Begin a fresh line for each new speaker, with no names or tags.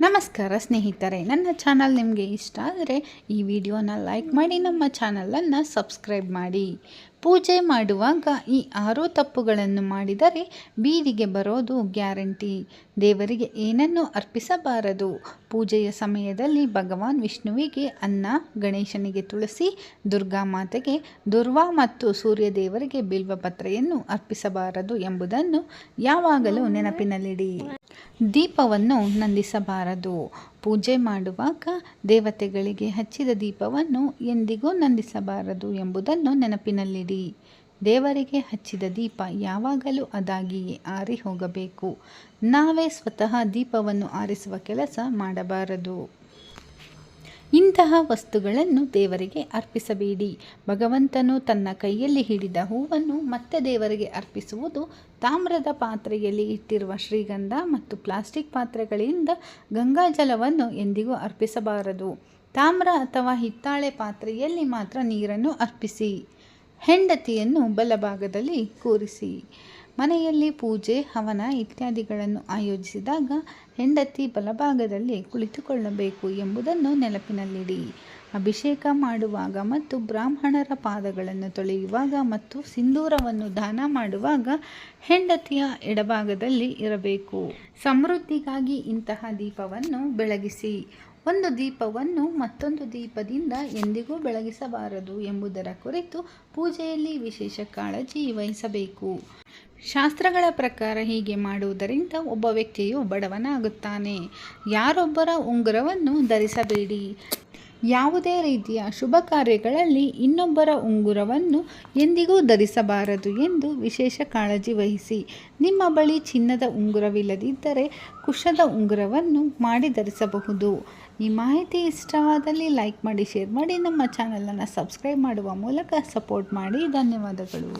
ನಮಸ್ಕಾರ ಸ್ನೇಹಿತರೆ, ನನ್ನ ಚಾನಲ್ ನಿಮಗೆ ಇಷ್ಟ ಆದರೆ ಈ ವಿಡಿಯೋನ ಲೈಕ್ ಮಾಡಿ, ನಮ್ಮ ಚಾನಲನ್ನು ಸಬ್ಸ್ಕ್ರೈಬ್ ಮಾಡಿ. ಪೂಜೆ ಮಾಡುವಾಗ ಈ ಆರು ತಪ್ಪುಗಳನ್ನು ಮಾಡಿದರೆ ಬೀದಿಗೆ ಬರೋದು ಗ್ಯಾರಂಟಿ. ದೇವರಿಗೆ ಏನನ್ನು ಅರ್ಪಿಸಬಾರದು. ಪೂಜೆಯ ಸಮಯದಲ್ಲಿ ಭಗವಾನ್ ವಿಷ್ಣುವಿಗೆ ಅನ್ನ, ಗಣೇಶನಿಗೆ ತುಳಸಿ, ದುರ್ಗಾ ಮಾತೆಗೆ ದುರ್ವಾ ಮತ್ತು ಸೂರ್ಯ ಸೂರ್ಯದೇವರಿಗೆ ಬಿಲ್ವಪತ್ರೆಯನ್ನು ಅರ್ಪಿಸಬಾರದು ಎಂಬುದನ್ನು ಯಾವಾಗಲೂ ನೆನಪಿನಲ್ಲಿಡಿ. ದೀಪವನ್ನು ನಂದಿಸಬಾರದು. ಪೂಜೆ ಮಾಡುವಾಗ ದೇವತೆಗಳಿಗೆ ಹಚ್ಚಿದ ದೀಪವನ್ನು ಎಂದಿಗೂ ನಂದಿಸಬಾರದು ಎಂಬುದನ್ನು ನೆನಪಿನಲ್ಲಿಡಿ. ದೇವರಿಗೆ ಹಚ್ಚಿದ ದೀಪ ಯಾವಾಗಲೂ ಅದಾಗಿಯೇ ಆರಿ ಹೋಗಬೇಕು ನಾವೇ ಸ್ವತಃ ದೀಪವನ್ನು ಆರಿಸುವ ಕೆಲಸ ಮಾಡಬಾರದು. ಇಂತಹ ವಸ್ತುಗಳನ್ನು ದೇವರಿಗೆ ಅರ್ಪಿಸಬೇಡಿ. ಭಗವಂತನು ತನ್ನ ಕೈಯಲ್ಲಿ ಹಿಡಿದ ಹೂವನ್ನು ಮತ್ತೆ ದೇವರಿಗೆ ಅರ್ಪಿಸುವುದು ತಾಮ್ರದ ಪಾತ್ರೆಯಲ್ಲಿ ಇಟ್ಟಿರುವ ಶ್ರೀಗಂಧ ಮತ್ತು ಪ್ಲಾಸ್ಟಿಕ್ ಪಾತ್ರೆಗಳಿಂದ ಗಂಗಾಜಲವನ್ನು ಎಂದಿಗೂ ಅರ್ಪಿಸಬಾರದು. ತಾಮ್ರ ಅಥವಾ ಹಿತ್ತಾಳೆ ಪಾತ್ರೆಯಲ್ಲಿ ಮಾತ್ರ ನೀರನ್ನು ಅರ್ಪಿಸಿ. ಹೆಂಡತಿಯನ್ನು ಬಲಭಾಗದಲ್ಲಿ ಕೂರಿಸಿ. ಮನೆಯಲ್ಲಿ ಪೂಜೆ, ಹವನ ಇತ್ಯಾದಿಗಳನ್ನು ಆಯೋಜಿಸಿದಾಗ ಹೆಂಡತಿ ಬಲಭಾಗದಲ್ಲಿ ಕುಳಿತುಕೊಳ್ಳಬೇಕು ಎಂಬುದನ್ನು ನೆನಪಿನಲ್ಲಿಡಿ. ಅಭಿಷೇಕ ಮಾಡುವಾಗ ಮತ್ತು ಬ್ರಾಹ್ಮಣರ ಪಾದಗಳನ್ನು ತೊಳೆಯುವಾಗ ಮತ್ತು ಸಿಂಧೂರವನ್ನು ದಾನ ಮಾಡುವಾಗ ಹೆಂಡತಿಯ ಎಡಭಾಗದಲ್ಲಿ ಇರಬೇಕು. ಸಮೃದ್ಧಿಗಾಗಿ ಇಂತಹ ದೀಪವನ್ನು ಬೆಳಗಿಸಿ. ಒಂದು ದೀಪವನ್ನು ಮತ್ತೊಂದು ದೀಪದಿಂದ ಎಂದಿಗೂ ಬೆಳಗಿಸಬಾರದು ಎಂಬುದರ ಕುರಿತು ಪೂಜೆಯಲ್ಲಿ ವಿಶೇಷ ಕಾಳಜಿ ವಹಿಸಬೇಕು. ಶಾಸ್ತ್ರಗಳ ಪ್ರಕಾರ ಹೀಗೆ ಮಾಡುವುದರಿಂದ ಒಬ್ಬ ವ್ಯಕ್ತಿಯು ಬಡವನಾಗುತ್ತಾನೆ. ಯಾರೊಬ್ಬರ ಉಂಗುರವನ್ನು ಧರಿಸಬೇಡಿ. ಯಾವುದೇ ರೀತಿಯ ಶುಭ ಕಾರ್ಯಗಳಲ್ಲಿ ಇನ್ನೊಬ್ಬರ ಉಂಗುರವನ್ನು ಎಂದಿಗೂ ಧರಿಸಬಾರದು ಎಂದು ವಿಶೇಷ ಕಾಳಜಿ ವಹಿಸಿ. ನಿಮ್ಮ ಬಳಿ ಚಿನ್ನದ ಉಂಗುರವಿಲ್ಲದಿದ್ದರೆ ಕುಶದ ಉಂಗುರವನ್ನು ಮಾಡಿ ಧರಿಸಬಹುದು. ಈ ಮಾಹಿತಿ ಇಷ್ಟವಾದಲ್ಲಿ ಲೈಕ್ ಮಾಡಿ, ಶೇರ್ ಮಾಡಿ. ನಮ್ಮ ಚಾನಲನ್ನು ಸಬ್ಸ್ಕ್ರೈಬ್ ಮಾಡುವ ಮೂಲಕ ಸಪೋರ್ಟ್ ಮಾಡಿ. ಧನ್ಯವಾದಗಳು.